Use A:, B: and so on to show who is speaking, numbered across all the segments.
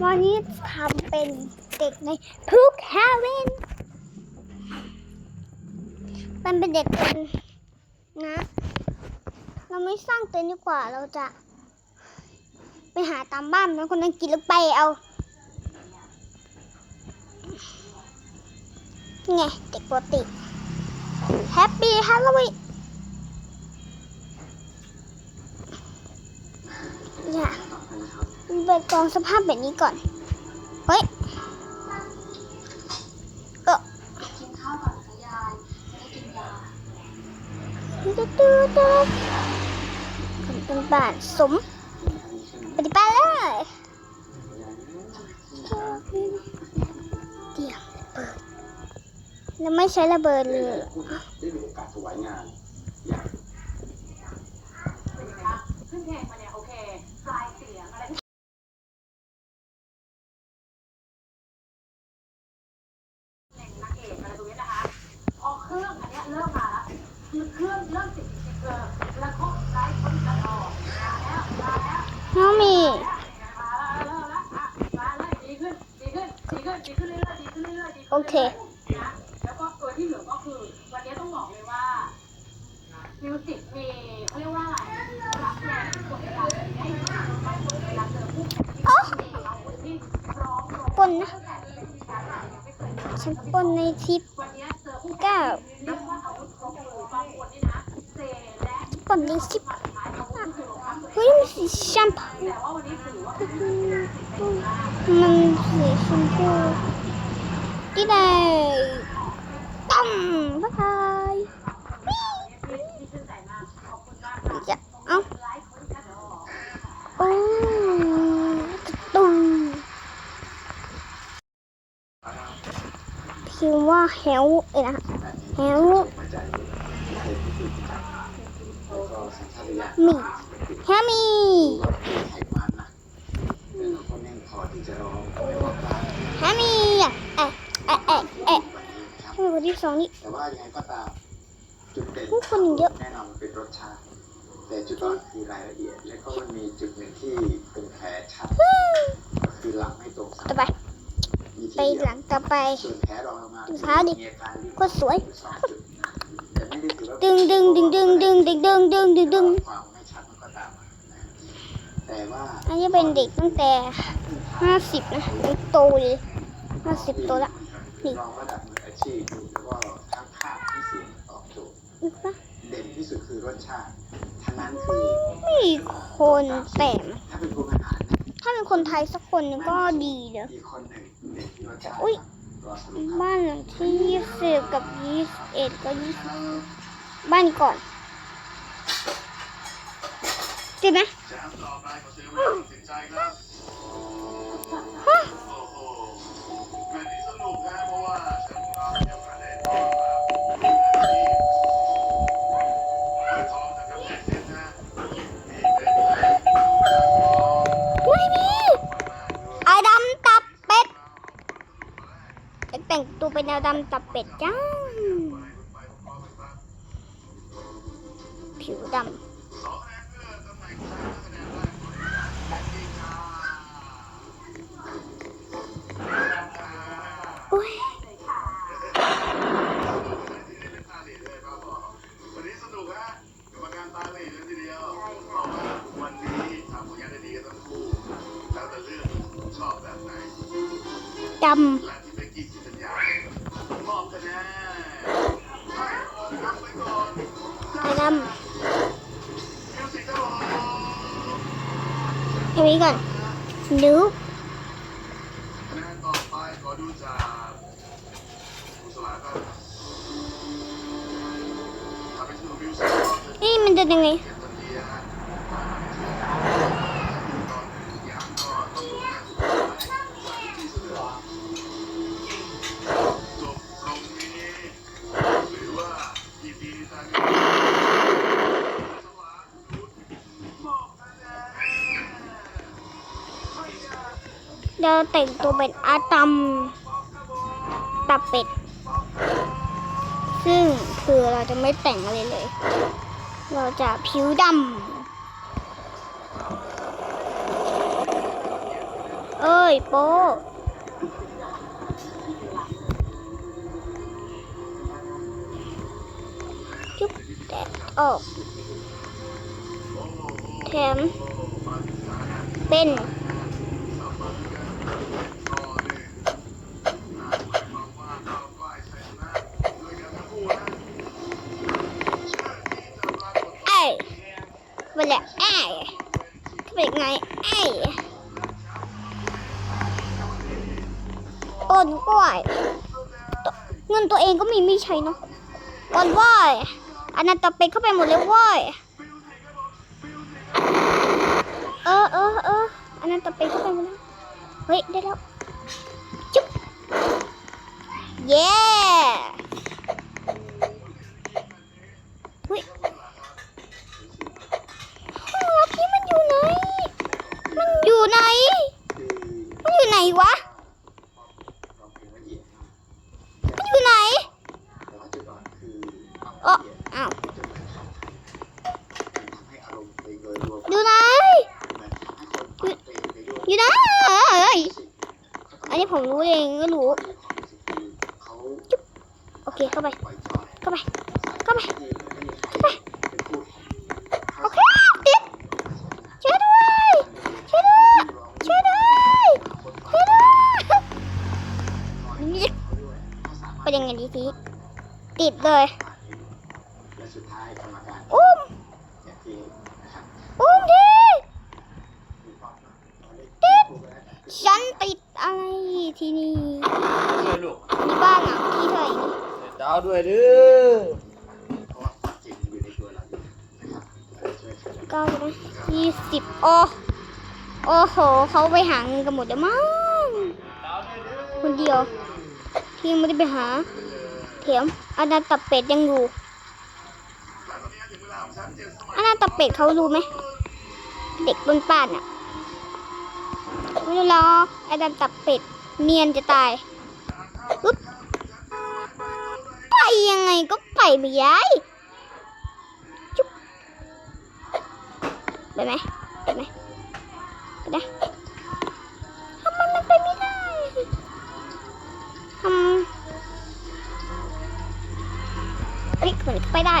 A: วันนี้ทำเป็นเด็กในพุกฮาเวนมันเป็นเด็กเป็นนะ เราไม่สร้างเต็นท์ดีกว่าเราจะ ไปหาตามบ้านแล้วคนนั้นกินแล้วไปเอาไงเด็กปกติแฮปปี้ฮาโลวีนอย่า ไปกองสภาพแบบนี้ก่อน เฮ้ยเออ
B: กินข้าวก่อนค่ะยายจะได้กินยา
A: ตุ๊ดตุ๊ดตุ๊ดเป็นบาทสม ปฏิบัติเลยเดี๋ยวเปิดแล้วไม่ใช้ระเบิดเลย
C: ได้มีโอกาสถวายงาน
B: ขึ้นเพลงมาเนี่ยโอเคปลายเสียงอะไรเพลงนางเอกอะไรตรงนี้นะคะพอเครื่องอันเนี้ยเริ่มมาแล้ว คือเครื่องเริ่มติดเออแล้วก็ไลฟ์คนตัดออกมาแล้วมาแล้ว
A: น้องมี
B: มาแล้วเริ่มแล้วอะมาเลยดีขึ้นดีขึ้นดีขึ้นดีขึ้นเรื่อยๆดีขึ้นเรื่อยๆดีขึ้น
A: โอเค
B: นะแล้วก็ตัวที่เหลือก็คือ วันนี้ต้องบอกเลยว่ามิวสิกมีเขาเรียกว่าอะไรรับแรงกดดันให้เวลาเจอผู้แข่งที่
A: โอ้
B: มีอาวุธที่พร้อมรบ
A: ปนนะฉันปนในทิป
B: วันนี้เจอ
A: ที่ไหน
B: ตั้
A: มบ๊ายบาย
B: จะ
A: เอ้าโอ้ตุ้งพิมพ์ว่าแฮวเอ็นะแฮวมีแฮมี
C: แฮ
A: มีอะ
C: วันนี้นะครับ
A: ทำไมคนที่สองนี่
C: แต่ว่ายังไงก็ตาม จุดเด่น
A: ผู้คนเยอะ
C: แน่นอนมันเป็นรสชาติ แต่จุดอ่อนคือรายละเอียด และก็มันมีจุดหนึ่งที่เป็นแผลชัดก็คือหลังไม่ตรงสัน
A: ต่อไป
C: มีที่
A: ไป
C: เดียว
A: หลังต่อไป
C: ส่วนแผลรองลงมา
A: ดูเท้าดิ
C: มีอาการลิ้น
A: ก็สวย
C: อยู่สองจุดแต่ไม่ได้ถือว่า
A: ดึงดึงดึงดึงดึงดึงดึงดึงดึงดึง
C: ความไม่ชัดมันก็ตามมานะแต่ว่า
A: อันนี้เป็นเด็กตั้งแต่ห้าสิบนะยังโตเลยห้าสิบโตละ นี่
C: ลองระดับมืออา ชีพดูแล้วก็ทั้งภาพที่เสียงตอบโจทย์
A: นึกปะ
C: เด่นที่สุดคือรสชาติทั้งนั้นคือ
A: ไม่มีคนแต่ง
C: ถ้าเป็นผู้อาหารนะ
A: ถ้าเป็นคนไทยสักคนหนึงก็ดีเนอะ
C: อีกคนหนึ่งเด่นที่รสชาติ
A: อุ๊ย
C: รอสรุปครับ
A: บ้านหลังที่ยี่สิบกับยี่สิบเอ็ดก็ยี่สิบบ้านก่อนติดไหม
D: เป็ด
A: จ้าผิวดำ
D: ดำ ซ้ำอันนี้ก่อน
A: ดูนี่
D: มั
A: นจะยังไง
D: เดี๋
A: ยวแต่งตัวเป็นอาตัมตับเป็ด ซึ่งคือเราจะไม่แต่งอะไรเลย เราจะผิวดำ เอ้ย โป้จุ๊บแตะออก แถม เป็น อ้ไปแหละไอ้เป็นไงไอ้ต้นกล้วยเงินตัวเองก็มีไม่ใช่เนาะก่อนว่ายอันนั้นตะเป็นเข้าไปหมดเลยว่ายเออเออเอออันนั้นตะเป็นเข้าไปหมดแล้วเฮ้ยได้แล้วจุ๊บเย้เฮ้ย ห้องลับนี้มันอยู่ไหน มันอยู่ไหน
C: คือ
A: มันอยู่ไหนวะ
C: ร้องเพลงละเอียด
A: มันอยู่ไหน
C: แต่ว่าจุดอ่อนคือความ
A: อ๋อ
C: ละเอียด
A: อ้าว
C: จนเหมือนทำทำให้อารมณ์เพลงโดยรวม
A: อยู่ไหน
C: เหมือนทำให้คนฟังเพลงไปด้วย
A: อยู่ไหน
C: รู้สึก
A: อันนี้ผมรู้เองก็รู้
C: มีความรู้สึกคือเขา
A: โอเคเข้าไป
C: ปล่อยจอย
A: เข้าไป เข้าไป
C: ที่ไม่มีใครเป็นผู้แข่ง
A: โอเคติดช่วยด้วย ช่วยด้วย ช่วยด้วยช่วยด้วยนี่เป็นยังไงดีทีติดเลย
C: และ สุดท้ายกรรมการ
A: อุ้ม
C: อย่างที่นะครับ
A: อุ้มที
C: มีความหมายติด
A: ฉันติดอะไรที่นี่
E: ด้วยลูก
A: นี่บ้านอะที่เธออีก
E: ใส่ดาวด้วยเด้อ
C: เพราะว่าความจริงอยู่ในตัวเราอยู่นะครับเราช่วยกัน
A: เก้าใช่ไหมยี่สิบโอโอ้โหเขาไปหาเงินกันหมดแล้วมั้งคนเดียวที่ไม่ได้ไปหาเถียมอันนั้นตับเป็ดยังอยู่ อันนั้นตับเป็ดเขารู้ไหม เด็กบนป่านอะไม่รู้หรอกไอ้ดันตับเป็ด เนียนจะตายปึ๊บไปยังไงก็ไปไม่ย้ายจุ๊บไปไหมไปไหมไปได้ทำไมมันไปไม่ได้ทำเฮ้ยมันไปได้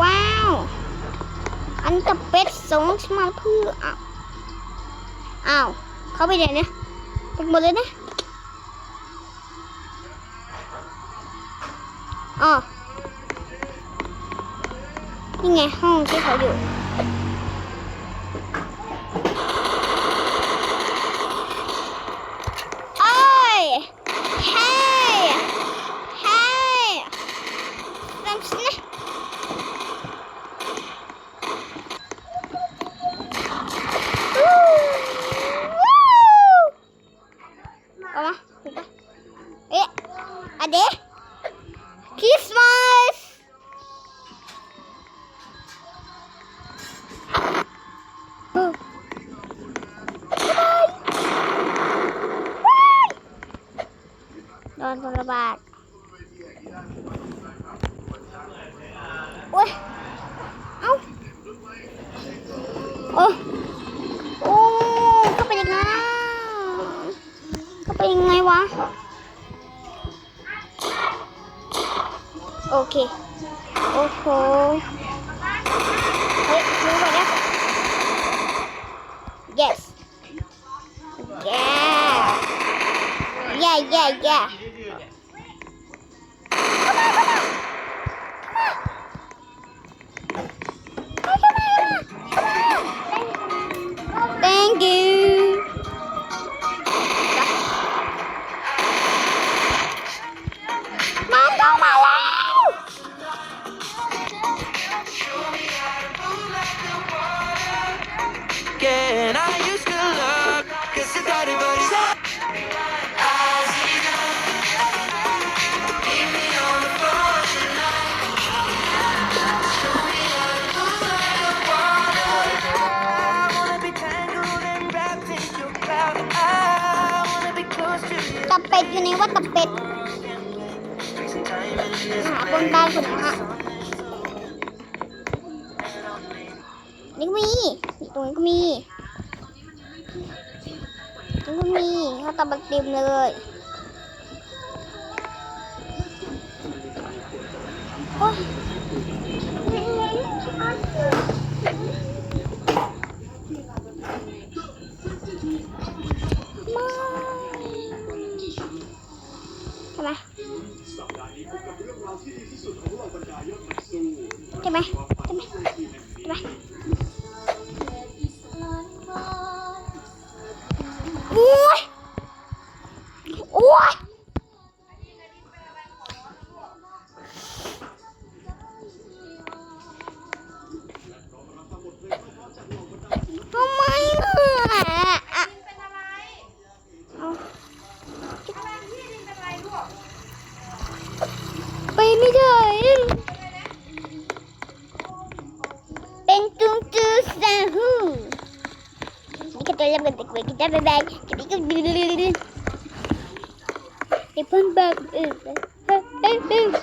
A: ว้าว อันตับเป็ดส่งมาเพื่ออ้าวเข้าไปเดี๋ยวนี้ไปหมดเลยนะอ๋อนี่ไงห้องที่เขาอยู่ โอ้ย เฮ้ย เฮ้ยลองสินะวู้วู้เอามาถูกปะ เอ๊ะอะเดะคริสต์มาสเออบ๊ายบายว้ายโดนระบาดโอ้ยเอ้าโอ้ เคโอ้โหเฮ้ยรู้ไปนะ yes yeah yeah yeah yeah เข้ามาเข้ามาเข้า ตับเป็ดอยู่ในวัดตับเป็ดหาคนบ้ายคนนะฮะนี่ก็มีตรงนี้ก็มีนี่ก็มีเขาตับเต็มเลยโอ้ย Beni dövün. Ben tung tung sen hu. Katılamadık ve kitabı ben. Yapın bak. Bak bak bak.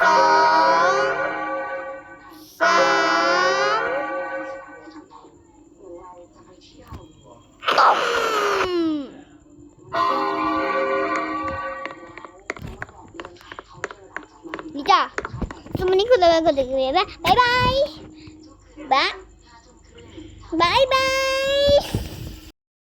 A: Thank you. Bye bye.